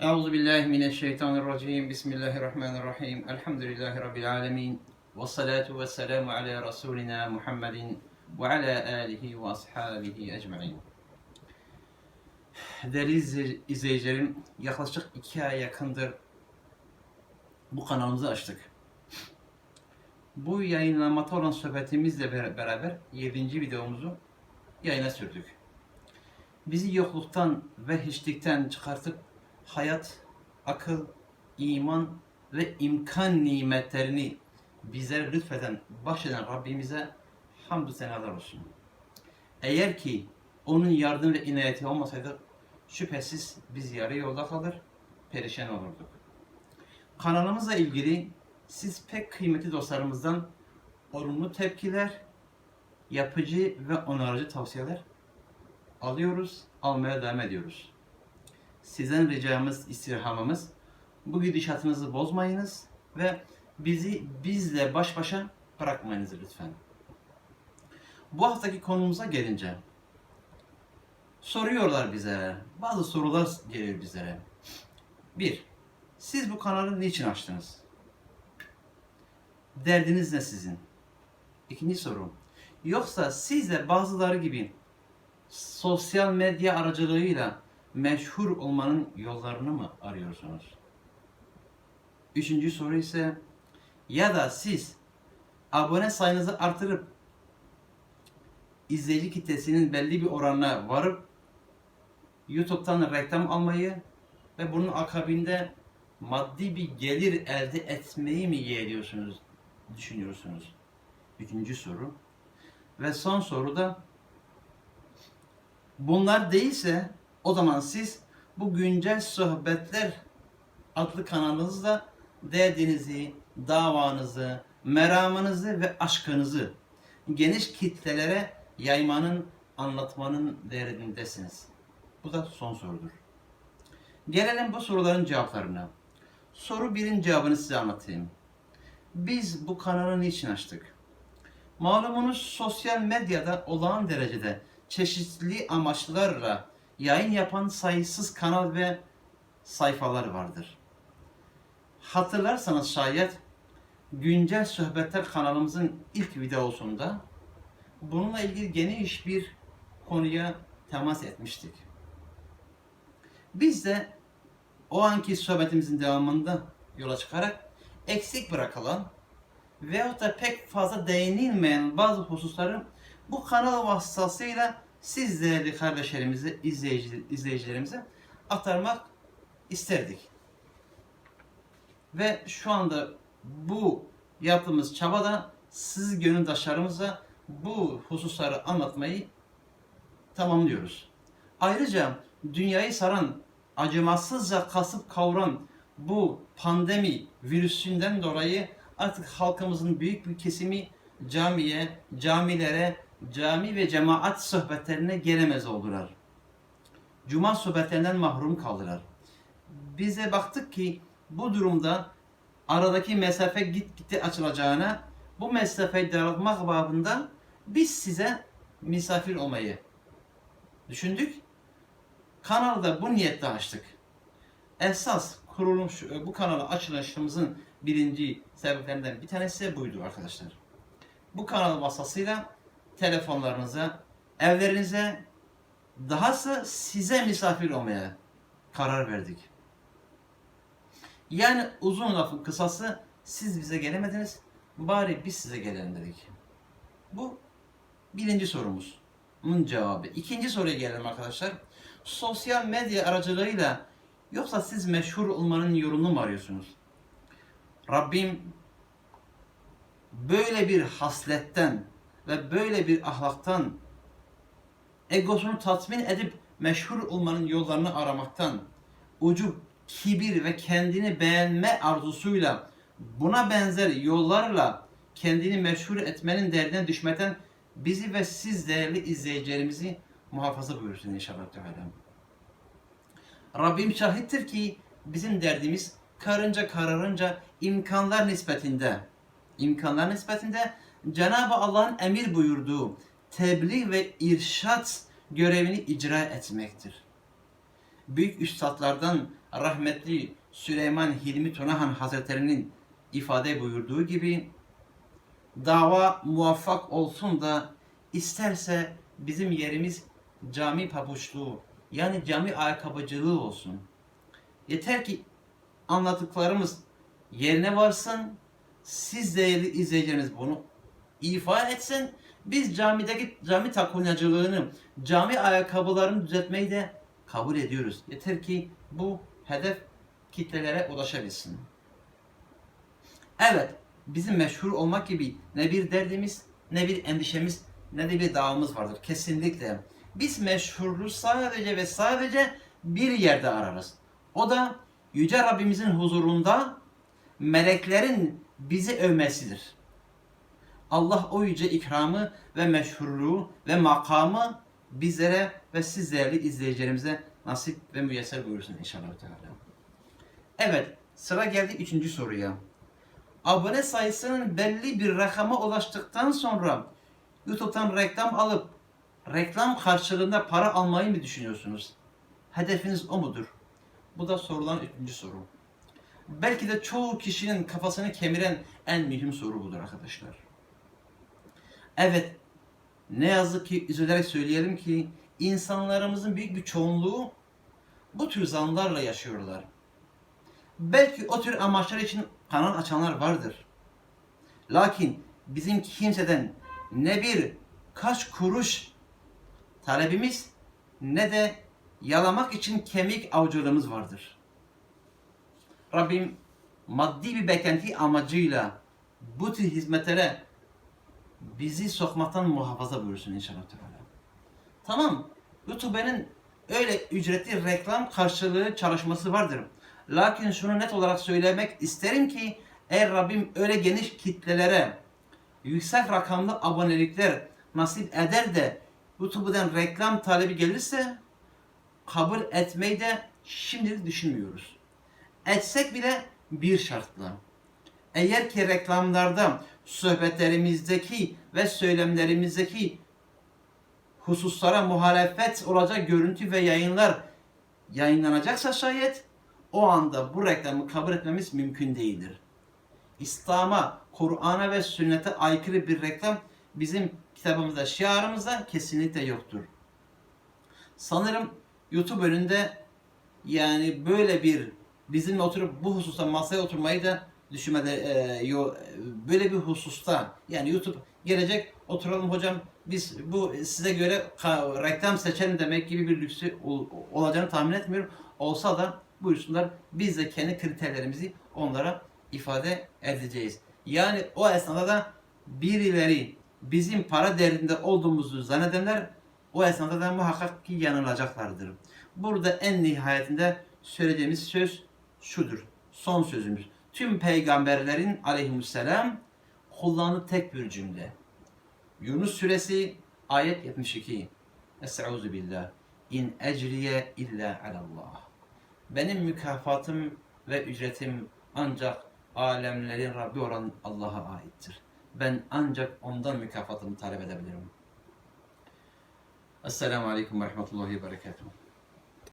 Euzu billahi mineşşeytanirracim. Bismillahirrahmanirrahim. Elhamdülillahi rabbil alamin. Ve salatu ve selamu ala rasulina Muhammedin ve ala alihi ve ashabihi ecmaîn. Değerli izle- izleyicilerim, yaklaşık iki ay yakındır bu kanalımızı açtık. Bu yayınlanmakta olan sohbetimizle ber- beraber 7. videomuzu yayına sürdük. Bizi yokluktan ve hiçlikten çıkartıp hayat, akıl, iman ve imkan nimetlerini bizlere lütfeden, bahşeden Rabbimize hamdü senalar olsun. Eğer ki onun yardım ve inayeti olmasaydı şüphesiz biz yarı yolda kalır, perişan olurduk. Kanalımızla ilgili siz pek kıymetli dostlarımızdan olumlu tepkiler, yapıcı ve onarıcı tavsiyeler alıyoruz, almaya devam ediyoruz. Sizden ricamız, istirhamımız bu gidişatınızı bozmayınız ve bizi bizle baş başa bırakmayınız lütfen. Bu haftaki konumuza gelince soruyorlar bize. Bazı sorular geliyor bizlere. Bir, siz bu kanalı niçin açtınız? Derdiniz ne sizin? İkinci soru. Yoksa siz de bazıları gibi sosyal medya aracılığıyla meşhur olmanın yollarını mı arıyorsunuz? Üçüncü soru ise ya da siz abone sayınızı artırıp izleyici kitlesinin belli bir oranına varıp YouTube'dan reklam almayı ve bunun akabinde maddi bir gelir elde etmeyi mi yeğliyorsunuz, düşünüyorsunuz? Üçüncü soru. Ve son soru da bunlar değilse o zaman siz bu güncel sohbetler adlı kanalınızda derdinizi, davanızı, meramınızı ve aşkınızı geniş kitlelere yaymanın, anlatmanın derdindesiniz. Bu da son sorudur. Gelelim bu soruların cevaplarına. Soru birin cevabını size anlatayım. Biz bu kanalı niçin açtık? Malumunuz sosyal medyada olağan derecede çeşitli amaçlarla yayın yapan sayısız kanal ve sayfalar vardır. Hatırlarsanız şayet güncel sohbetler kanalımızın ilk videosunda bununla ilgili geniş bir konuya temas etmiştik. Biz de o anki sohbetimizin devamında yola çıkarak eksik bırakılan veyahut da pek fazla değinilmeyen bazı hususları bu kanal vasıtasıyla siz değerli kardeşlerimize, izleyici, izleyicilerimize aktarmak isterdik. Ve şu anda bu yaptığımız çabada siz gönüldaşlarımıza bu hususları anlatmayı tamamlıyoruz. Ayrıca dünyayı saran, acımasızca kasıp kavuran bu pandemi virüsünden dolayı artık halkımızın büyük bir kesimi camiye, camilere, cami ve cemaat sohbetlerine gelemez oldular. Cuma sohbetlerinden mahrum kaldılar. Bize baktık ki bu durumda aradaki mesafe gitgide açılacağına bu mesafeyi daraltmak babında biz size misafir olmayı düşündük. Kanalda bu niyetle açtık. Esas kurulmuş bu kanalı açılışımızın birinci sebeplerinden bir tanesi buydu arkadaşlar. Bu kanal vasıtasıyla telefonlarınıza, evlerinize, dahası size misafir olmaya karar verdik. Yani uzun lafın kısası siz bize gelemediniz, bari biz size gelelim dedik. Bu birinci sorumuzun cevabı. İkinci soruya gelelim arkadaşlar. Sosyal medya aracılığıyla yoksa siz meşhur olmanın yolunu mu arıyorsunuz? Rabbim böyle bir hasletten ve böyle bir ahlaktan egosunu tatmin edip meşhur olmanın yollarını aramaktan ucu kibir ve kendini beğenme arzusuyla buna benzer yollarla kendini meşhur etmenin derdine düşmekten bizi ve siz değerli izleyicilerimizi muhafaza buyursun inşallah Teala. Rabbim şahittir ki bizim derdimiz karınca kararınca imkanlar nispetinde imkanlar nispetinde Cenab-ı Allah'ın emir buyurduğu tebliğ ve irşat görevini icra etmektir. büyük üstadlardan rahmetli Süleyman Hilmi Tunahan Hazretleri'nin ifade buyurduğu gibi dava muvaffak olsun da isterse bizim yerimiz cami pabuçluğu yani cami ayakkabıcılığı olsun. Yeter ki anlattıklarımız yerine varsın. Siz değerli izleyicilerimiz bunu ifa etsin. Biz camideki cami takunyacılığını, cami ayakkabılarını düzeltmeyi de kabul ediyoruz. Yeter ki bu hedef kitlelere ulaşabilsin. Evet, bizim meşhur olmak gibi ne bir derdimiz, ne bir endişemiz, ne de bir davamız vardır. Kesinlikle. Biz meşhurluğu sadece ve sadece bir yerde ararız. O da Yüce Rabbimizin huzurunda meleklerin bizi övmesidir. Allah o yüce ikramı ve meşhurluğu ve makamı bizlere ve siz değerli izleyicilerimize nasip ve müyesser buyursun inşallah. Teala. Evet, sıra geldi üçüncü soruya. Abone sayısının belli bir rakama ulaştıktan sonra YouTube'dan reklam alıp reklam karşılığında para almayı mı düşünüyorsunuz? Hedefiniz o mudur? Bu da sorulan üçüncü soru. Belki de çoğu kişinin kafasını kemiren en mühim soru budur arkadaşlar. Evet, ne yazık ki üzülerek söyleyelim ki insanlarımızın büyük bir çoğunluğu bu tür zanlarla yaşıyorlar. Belki o tür amaçlar için kanal açanlar vardır. Lakin bizim kimseden ne bir kaç kuruş talebimiz ne de yalamak için kemik avcılığımız vardır. Rabbim maddi bir beklenti amacıyla bu tür hizmetlere bizi sokmaktan muhafaza buyursun inşallah. Tamam, YouTube'nin öyle ücretli reklam karşılığı çalışması vardır. Lakin şunu net olarak söylemek isterim ki eğer Rabbim öyle geniş kitlelere yüksek rakamlı abonelikler nasip eder de YouTube'dan reklam talebi gelirse kabul etmeyi de şimdilik düşünmüyoruz. Etsek bile bir şartla. Eğer ki reklamlarda sohbetlerimizdeki ve söylemlerimizdeki hususlara muhalefet olacak görüntü ve yayınlar yayınlanacaksa şayet o anda bu reklamı kabul etmemiz mümkün değildir. İslam'a, Kur'an'a ve sünnete aykırı bir reklam bizim kitabımızda, şiarımızda kesinlikle yoktur. Sanırım YouTube önünde yani böyle bir bizimle oturup bu hususta masaya oturmayı da düşünmede e, yo, böyle bir hususta yani YouTube gelecek oturalım hocam biz bu size göre reklam seçelim demek gibi bir lüksü ol- olacağını tahmin etmiyorum. Olsa da buyursunlar biz de kendi kriterlerimizi onlara ifade edeceğiz. Yani o esnada da birileri bizim para derdinde olduğumuzu zannedenler o esnada da muhakkak ki yanılacaklardır. Burada en nihayetinde söylediğimiz söz şudur. Son sözümüz. Tüm peygamberlerin aleyhisselam kullandığı tek bir cümle. Yunus suresi ayet 72. Estaizu billah. İn ecriye illa alallah. Benim mükafatım ve ücretim ancak alemlerin Rabbi olan Allah'a aittir. Ben ancak ondan mükafatımı talep edebilirim. Esselamu Aleyküm ve Rahmetullahi ve Berekatuhu.